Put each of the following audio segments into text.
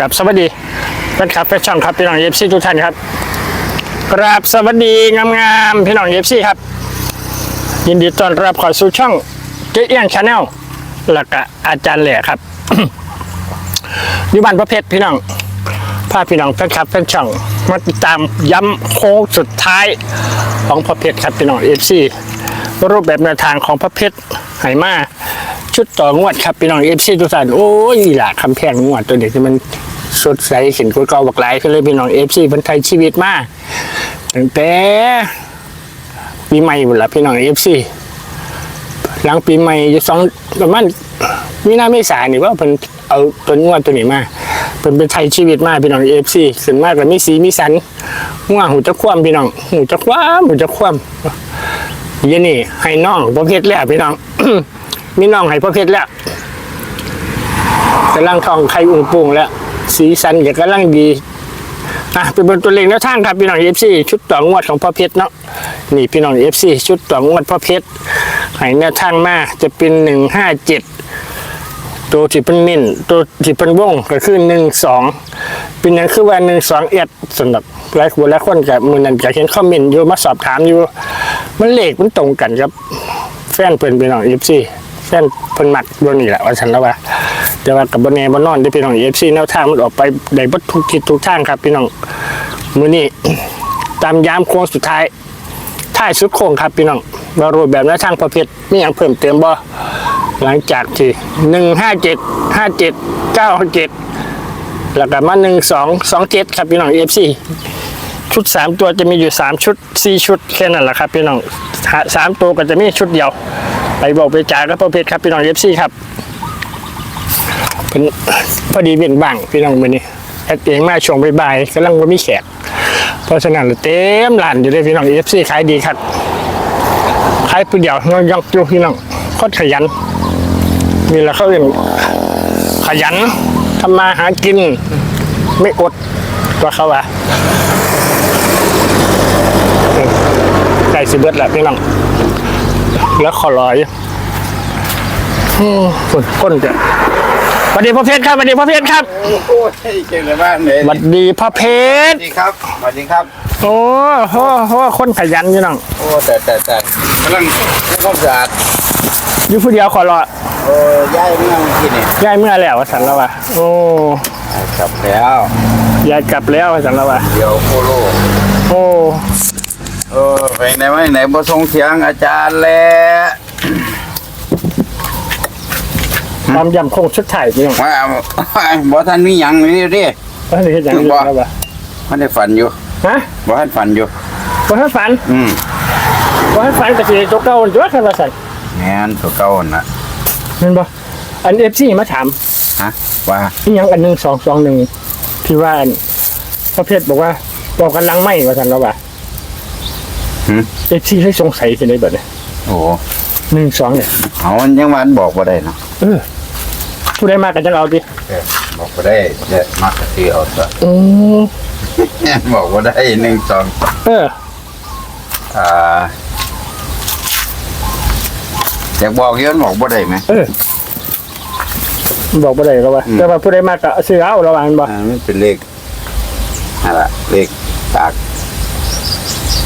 กับสวัสดีแฟนคลับแฟนช่องครับพี่น้องเอฟซีทุกท่านครับกราบสวัสดีงามๆพี่น้องเอฟซีครับ ยินดีต้อนรับเข้าสู่ช่องเจ๊เอี้ยงชาแนลแล้วก็อาจารย์แหล่ครับอยู่บ้านพระเพชรพี่น้องพาพี่น้องแฟนคลับแฟนช่องมาติดตามย้ำโค้งสุดท้ายของพระเพชรครับพี่น้องเอฟซีรูปแบบแนวทางของพระเพชรไหมาชุดต่องวดครับพี่น้องเอฟซีทุกท่านโอ้ยหล่ะคำแพงงวดตัวเด็กที่มัน สดใสเห็นคนเก่าบักหลายขึ้นเลยพี่น้องเอฟซีบรรไทยชีวิตมาตั้งแต่ปีใหม่หมดละพี่น้องเอฟซีหลังปีใหม่จะสองประมาณมีนาเมษายนี่ว่าเพิ่นเอาตัวงวดตัวนี้มาเพิ่นเป็นไทยชีวิตมาพี่น้องเอฟซีขึ้นมากกว่ามีสีมีสันง่วงหูจะคว่ำพี่น้องหูจะคว่ำหูจะคว่ำยันนี่ให้น้องประเภทแล้วพี่น้องมีน้องให้ประเภทแล้วกำลังทองไข่อุ่งปุงแล้ว สีสันก็กำลังดีอะเป็นบนตัวเลขแนวทางครับพี่น้องเอฟซีชุดต่องวดของพ่อเพชรเนาะนี่พี่น้องเอฟซีชุดต่องวดพ่อเพชรให้แนวทางมาจะเป็นหนึ่งห้าเจ็ดตัวที่เป็นเน้นตัวที่เป็นวงก็คือหนึ่งสองเป็นอย่างคือว่าหนึ่งสองเอ็ดสำหรับหลายคนหลายคนกับมือนั้นก็เห็นคอมเมนต์อยู่มาสอบถามอยู่ มันเลขมันตรงกันครับ แฟนเพิ่อนพี่น้องเอฟซีแฟนเพิ่อนหมักบนนี่แหละว่าฉันแล้วว่า แต่ว่ากับบนแนบนนอนได้พี่น้องเอฟซีแนวทางมันออกไปได้บัดทุกทิศทุกทางครับพี่น้องมือนี้ตามยามโค้งสุดท้ายท้ายสุดโค้งครับพี่น้องมารูแบบแนวทางประเภทมีหยังเพิ่มเติมบ่หลังจากที่หนึ่งห้าเจ็ดห้าเจ็ดเก้าเจ็ดแล้วก็มาหนึ่งสองสองเจ็ดครับพี่น้องเอฟซีชุดสามตัวจะมีอยู่สามชุดสี่ชุดแค่นั้นแหละครับพี่น้องสามตัวก็จะมีชุดเดียว ไปบอกไปจ่ายก็ประเภทครับพี่น้องเอฟซีครับ เป็นพอดีเวียนบ้างพี่น้องวันนี้แอดเองมาช่วงบ่ายๆกำลังว่ามีแขกเพราะฉะนั้นเต็มร้านอยู่เลยพี่น้องเอฟซีขายดีครับขายผู้เดียวน้องยอกอยู่พี่น้องโคตรขยันนี่แหละเขาเรียกขยันทำมาหากิน ไม่อดตัวเขาว่าไก่สิเบิดแหละพี่น้อง แล้วขอรอยอืมฝุ่นก้นจะ วัสดีพ่อเพชรครับสวัสดีพ่อเพชรครับโอ้ยเก่งเลยบ้านเลยสวัสดีพ่อเพสชรวัสดีครับสวัสดีครับ โอ้โหโหคนขยันพี่น้องโอ้แต่แต่แต่กำลังทำความสะอาดอยู่ผู้เดียวขอรอโอ้ย้ายเมื่อเมื่อกี้นี่ย้ายเมื่อแล้ววะสันแล้ววะโอ้กลับแล้วยายกลับแล้ววะสันแล้ววะเดี๋ยวโคโลโอ้เออไปไหนไหมไหนบ่ส่งเสียงอาจารย์แล้ว ตามยำโคงชุดไถ่พี่น้องว่าบ่ท่านมีหยังนี่ดิว่าจะเห็นอย่างนี้แล้ววะมันได้ฝันอยู่ฮะบ่ท่านฝันอยู่ว่าให้ฝัน อืมว่าให้ฝันกระสีตัวเก่าจ้วกันมาใส่แม่นตัวเก่าน่ะเห็นปะอันเอฟซีมาถามฮะว่านี่ยังอันหนึ่งสองสองหนึ่งที่ว่าอันประเภทบอกว่าบอกกันลังไม่ว่าสันแล้วว่าหึเอฟซีให้สงสัยกันเลยแบบนี้โอ้หนึ่งสองเนี่ย เอามันยังวันบอกบ่ได้เนาะเออ ผู้ใดมากันจะเอาดิเออบอกบ่ได้เดี๋ยวมักสิเอาซะอืมบอกบ่ได้หนึ่งสองเอออ่าอยากบอกย้อนบอกบ่ได้ไหมเออบอกไปเลยแล้วว่าอืมแต่ว่าผู้ใดมาก็ซื้อเอาระวังบอกอ่ามันเป็นเลขอะไรเลขตาก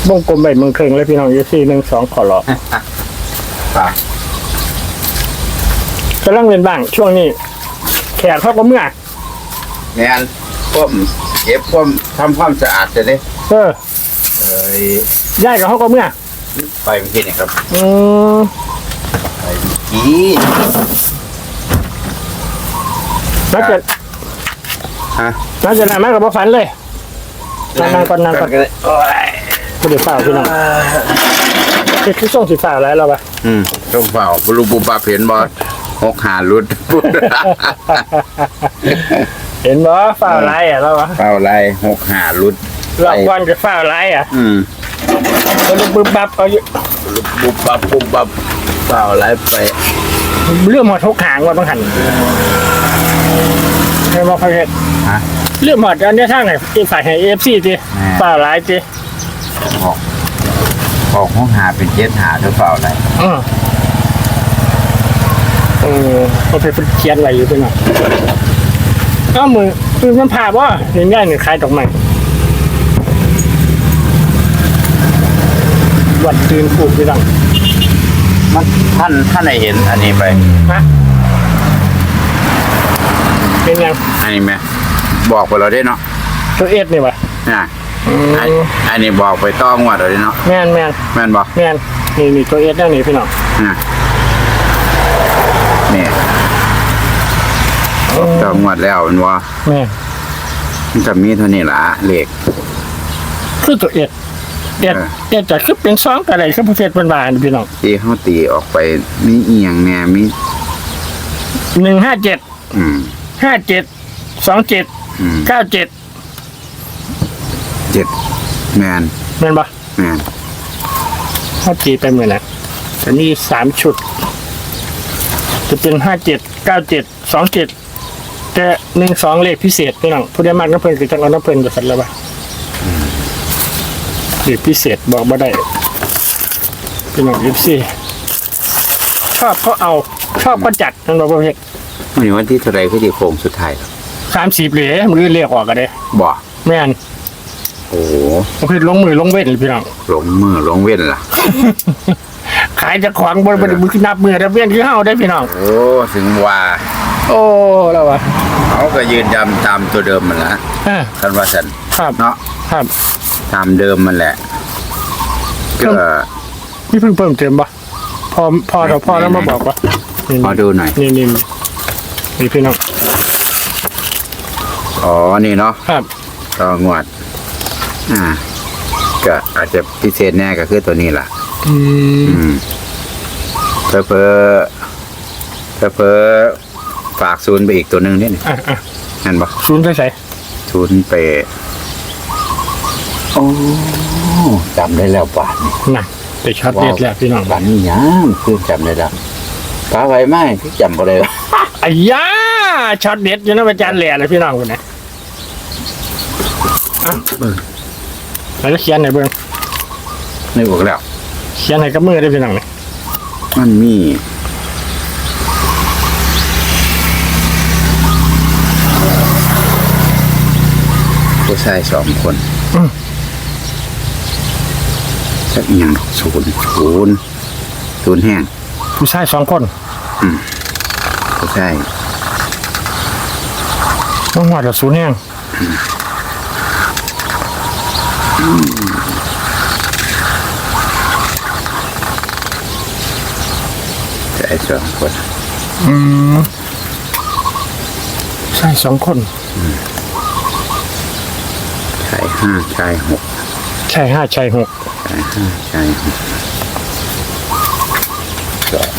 วงกลมใบเมืองเครื่องเลยพี่น้องเอฟซีหนึ่งสองขอรอ ตาก กำลังเป็นบ้าง ช่วงนี้ แขกเขาก็เมื่องานพ่วมเก็บพ่วมทำความสะอาดจะได้เออเอ้ยย้ายกับเขาก็เมื่อไปเมื่อกี้นี่ครับอืมไปเมื่อกี้แล้วจะฮะแล้วจะนานมากกับฝันเลยนานๆก่อนนานก่อนโอ้ยไม่ได้เฝ้าพี่น้องคือคือส่งสีฟ้าแล้วเราปะอืมต้องเฝ้าบรูปุปาเห็นบอ หกหารุด เห็นบ่ฝ้าวไรอะเราอะเฝ้าไรหกหารุดรอบวันจะฝ้าวไรอะอืมมันบึบบับเอาอยู่บุบปับบุบปับเฝ้าไรไปเรื่องหมดทุกหางว่าต้องหันให้บอกเขาเห็นฮะ เรื่องหมดอันนี้ทางไหนอีกฝ่ายให้เอฟซีจีแม่ ฝ้าวไรจีออกออกห้องหาเป็นเจ็ดหาหรือเปล่าอะไรอือ เออเขาไปเขียนไว้อยู่เป็นหน่อยก็มือคือมันผ่าบ่เห็นง่ายหนึ่งคล้ายดอกไม้วัดตื่นปลูกพี่น้องมันท่านท่านได้เห็นอันนี้ไปฮะเป็นยังอันนี้ไหมบอกไปเราได้เนาะตัวเอ็ดนี่วะนะอันอันนี้บอกไปต้องวัดเราได้เนาะแม่นแม่นแม่นบอกแม่นนี่นี่ตัวเอ็ดนั่นนี่พี่น้องนะ นี่ต้องวัดแล้วมันว่าแม่นมันจะมีเท่านี้ละเลขคือตัวเอ็ดเอ็ดเออเอ็ดจะคือเป็นซองกระไรคือประเภทเป็นบานๆพี่น้องที่เขาตีออกไปมีเอียงแน่มีหนึ่งห้าเจ็ดอืมห้าเจ็ดสองเจ็ดอืมเก้าเจ็ดเจ็ดแมนแม่นปะแมนเขาตีไปเหมือนนะแต่มีสามชุด จะเป็นห้าเจ็ดเก้าเจ็ดสองเจ็ดแต่หนึ่งสองเลขพิเศษพี่น้องผู้ได้มากน้ำเพลินคือจังเอาน้ำเพลินกับสันแล้วปะเลขพิเศษบอกมาได้พี่น้องยิปซีชอบก็เอาชอบก็จัดนั่นบอกประเภทวันนี้วันที่เท่าไรคือที่โค้งสุดท้ายสามสิบเหรียญมือเรียกออกกันเลยบอกแม่นโอ้โหประเภทลงมือลงเว้นพี่น้อง หลงมือหลงเว้นล่ะ ขายจะขวางบนบนมือนับมือแล้วเว้นคือเฮาได้พี่น้อง โอ้ถึงว่าโอ้แล้ววะเขาก็ยืนยันตามตัวเดิมมันละอ่าท่านว่าสันครับเนาะครับตามเดิมมันแหละครัก็บนี่เพิ่งเพิ่มเติมปะพอพอเราพอแล้วมาบอกปะนี่ขอดูหน่อยนี่นี่นี่นี่พี่น้องอ๋อนี่เนาะครับ ต่องวด อ่า ก็อาจจะพิเศษแน่ก็คือตัวนี้ล่ะ อืม อืม เพอเพอเพอเพอฝากศูนย์ไปอีกตัวหนึ่งนี่นี่อะอะนั่นปะศูนย์ใส่ใส่ศูนย์ไปโอ้จำได้แล้วป่านนี้น่ะแต่ช็อตเด็ดแล้วพี่น้องป่านนี้ยังคือจำได้แล้วป้าไว้ไหมที่จำบ่ได้วะอ้ยาช็อตเด็ดอยู่นะอาจารย์แหล่เลยพี่น้องคนนี้อะแล้วจะเขียนไหนเบิ้งไม่บอกแล้วเขียนไหนกับมือได้พี่น้องเนี่ย มันมีผู้ชายสองคนสักอหย่างศูนย์ศูนย์ศูนย์แห้งผู้ชายสองคนผู้ชายต้องหัวกับศูนย์แห้งชายสองคนอืมผู้ชายสองคนชายห้าชายหกชายห้าชายหกชายห้าชายหกสอง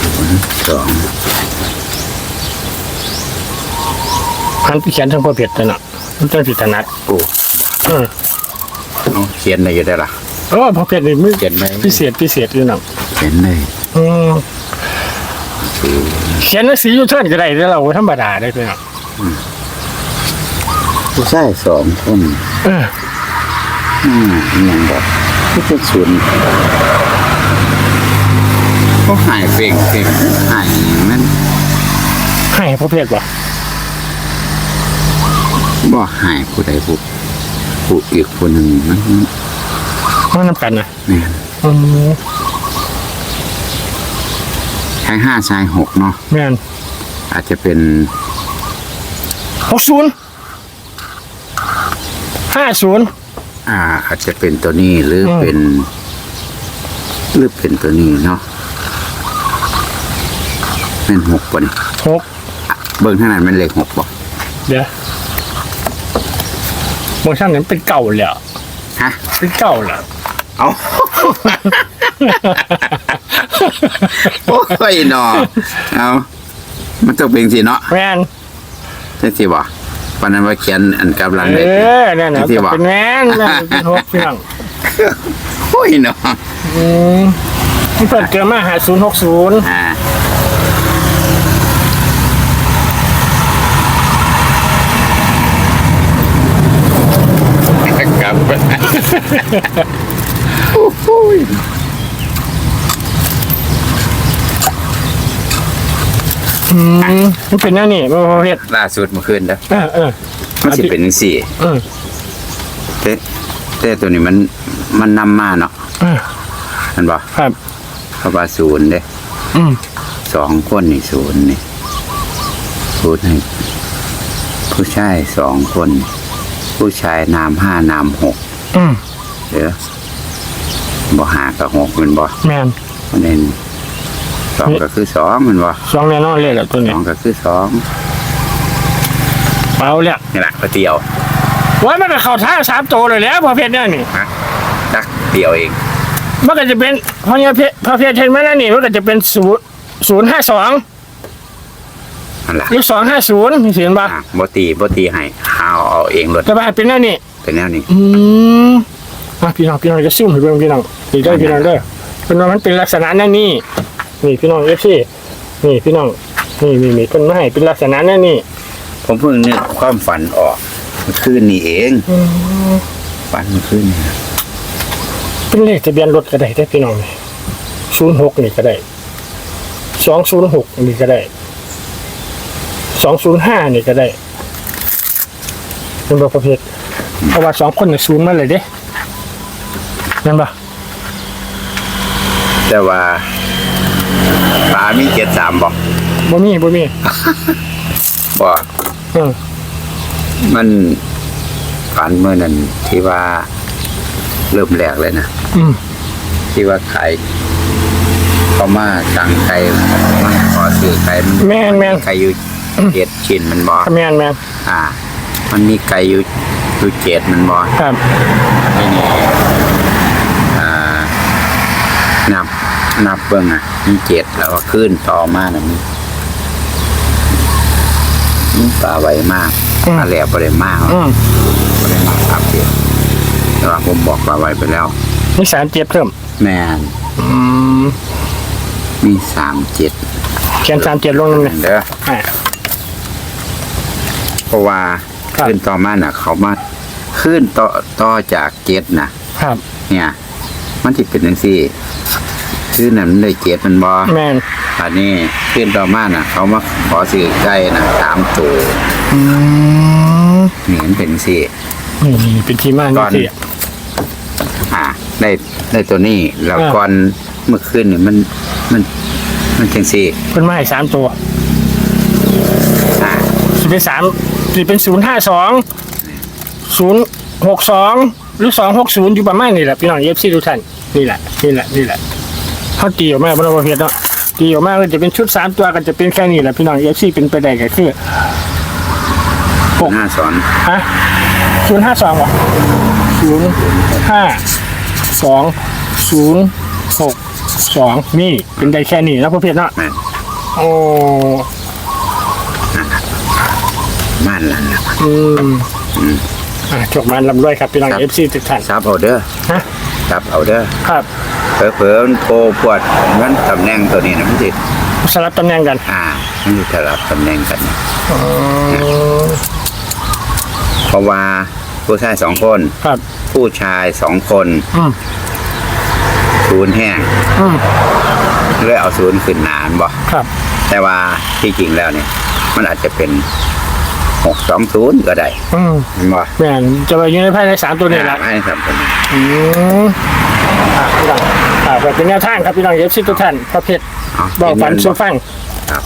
ศูนย์สองพันที่เขียนทั้งประเภทนั่นน่ะมันต้องผิดถนัดโอ้เออเอาเขียนได้อยังได้ล่ะโอ้ประเภทนี้มือเขียนไหมพิเศษพิเศษอยู่หนังเขียนได้อืม เขียนหนังสือยูเทิร์นก็ได้แล้วเราธรรมดาได้พี่น้องผู้ชายสองคนเอออืมอหย่างแบบที่เป็นศูนย์เขาหายเฟ่งเฟ่งหายอย่างนั้นให้ประเภทว่ะบ่หายผู้ใดผู้ผู้อีกคนหนึ่งมันมันนำกันนะแม่นอืม ชายห้าชายหกเนาะแม่นอาจจะเป็นหกศูนย์ห้าศูนย์อ่า อาจจะเป็นตัวนี้หรืออมเป็น หรือเป็นตัวนี้เนาะเป็นหกป่ะนี่หกเบิ้งเท่านั้นเป็นเลขหกป่ะเดี๋ยวโมชั่นนั้นเป็นเก่าแล้วฮะเป็นเก่าแล้วเอา โอ้ยหนอเอามันต้องเป็นสิเนาะแม่นใช่สิบ่ปานนั้นว่าเขียนอันกับหลังเอได้อนั่นนะที่บอกเป็นแม่นนั่นเป็นหกพี่น้องโอ้ยหนออืมที่เปิดเกิดมาหาศูนย์หกศูนย์อ่าครับโอ้ย อืมมันเป็นแนวนี้บ่พอเพชรล่าสุดเมื่อคืนเด้อเออเออมันสิเป็นจังซี่เออแต่แต่ตัวนี้มันมันนำมาเนาะเออมันบ่ครับเพราะว่าศูนย์เด้อืมสองคนนี่ศูนย์นี่ศูนย์ให้ผู้ชายสองคน ผู้ชายนามห้านามหกอืมเด้อบ่หากับหกแมันบ่แม่น มันเน้น สองก็คือสองแมันบ่สองแน่นอนเลยแหละตัวสนี้องก็คือสองเอาแล้วนี่แหละก็เดียวไว้มันก็เข้าท้ายสามตัวเลยแหล้วพอเพชรเนี่ยนี่ฮะดักเดียวเองมันก็จะเป็นพอเนี่ยเพชรพอเพชรเห็นไหมนั่นนี่มันก็จะเป็นศูนย์ศูนย์ห้าสองนั่นแหละหรือสองห้าศูนย์เสียงป่ะอะบ่ตีบ่ตีให้หาเอาเองรถแต่ว่าเป็นแนวนี้เป็นแนวนี้ อืมอะพี่น้องพี่น้องจะซิ่มให้เบิ่งพี่น้องนี่ได้อพี่น้องเด้อเป็นว่ามันเป็นลักษณะนั่นนี่ นี่พี่น้องเอฟซีนี่พี่น้องนี่นี่นี่เป็นไม้เป็นลักษณะนั่นนี่ผมเพิ่งนึกความฝันออกเมื่อคืนนี้เอง ฝันเมื่อคืนนี่นะเป็นเลขทะเบียนรถก็ได้ได้อพี่น้องศูนย์หกนี่ก็ได้สองศูนย์หกนี่ก็ได้สองศูนย์ห้านี่ก็ได้เป็นแบบประเภทเพราะว่าสองคนเนี่ยศูนย์มาเลยเด้นั่นปะแต่ว่า ปลามีเจ็ดสามบอกบ่มีบ่มีบอกเออมันฝันเมื่อนั้นที่ว่าเริ่มแรกเลยนะอืมที่ว่าขายเขามาสั่งไก่มาขอซื้อไก่มันแม่นแม่นไก่อยู่เจ็ดชิ้นมันบอกแม่นแม่นอ่า มันมีไก่อยู่อยู่เจ็ดมันบอกครับที่นี่อ่า นับ นับเบิ่งอะ มีเจ็ดแล้วก็ขึ้นต่อมานะมีมีปลาไวมากปลาแหลบปลาได้มากอืมปลาได้มากครับเดียวแต่ว่าผมบอกปลาไวไปแล้ว มีสามเจ็ดเพิ่ม แม่นอืมมีสามเจ็ดเขียนสามเจ็ดลงนั่นเลยเด้ออ่า เพราะว่าครับ ขึ้นต่อมาน่ะ เขามาขึ้นต่อต่อจากเจ็ดนะครับ เนี่ย มันที่เป็นจังซี่ ขึ้นนั้นมันได้เจ็ดมันบอแม่นอันนี้ขึ้นต่อมาน่ะ เขามาขอซื้อไก่น่ะสามตัวอืมนี่มันเป็นสี่นี่นี่เป็นที่มาก่นี่อนสิอ่าได้ได้ตัวนี้แล้วอ่าก่อนเมื่อคืนนี่มันมัน มันจังสี่เพิ่นมาให้สามตัวอ่าสิเป็นสามสิเป็นศูนย์ห้าสองศูนย์หกสองหรือสองหกศูนย์อยู่ประมาณนี่แหละพี่น้องเอฟซีทุกท่านนี่แหละนี่แหละนี่แหละ เขาตีออกมาบนประเภทเนาะตีออกมาก็จะเป็นชุดสามตัวก็จะเป็นแค่นี้แหละพี่น้องเอฟซีเป็นไปได้ก็คือหน้าสอนฮะศูนย์ห้าสองวะศูนย์ห้าสองศูนย์หกสองนี่เป็นได้แค่นี้นะประเภทเนาะแม่นโอ้ม่านลันล่ะอืมอะจบมันลำด้วยครับพี่น้องครับเอฟซีทุกท่านซับเอาเด้อฮะซับเอาเด้อครับ เผลอๆมันโทรปวดมันตำแหน่งตัวนี้นะมันสิสลับตำแหน่งกันอ่ามันจะสลับตำแหน่งกันเพราะว่าผู้ชายสองคน ครับ ผู้ชายสองคนอืมศูนย์แห้งอืมเลยเอาศูนย์ขึ้นหนานบ่ครับ แต่ว่าที่จริงแล้วเนี่ย มันอาจจะเป็นหกสองศูนย์ก็ได้อืมเห็นบ่แม่นจะไปอยู่ในภายในสามตัวนี้แหละไอ้สามคนนี้อืมอะพี่น้อง อ่าเป็นแนวทางครับพี่น้องเอฟซีทุกท่านประเภทเอาบอกฝันเห็สู่บ่ฟังครับ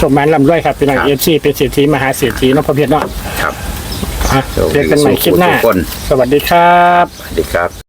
จบมันลำด้วยครับพี่น้องครับ เอฟซีเป็นเศรษฐีมหาเศรษฐีเนาะประเภทเนาะครับ อะเจอกันใหม่คลิปหน้า ทุกคน สวัสดีครับ สวัสดีครับ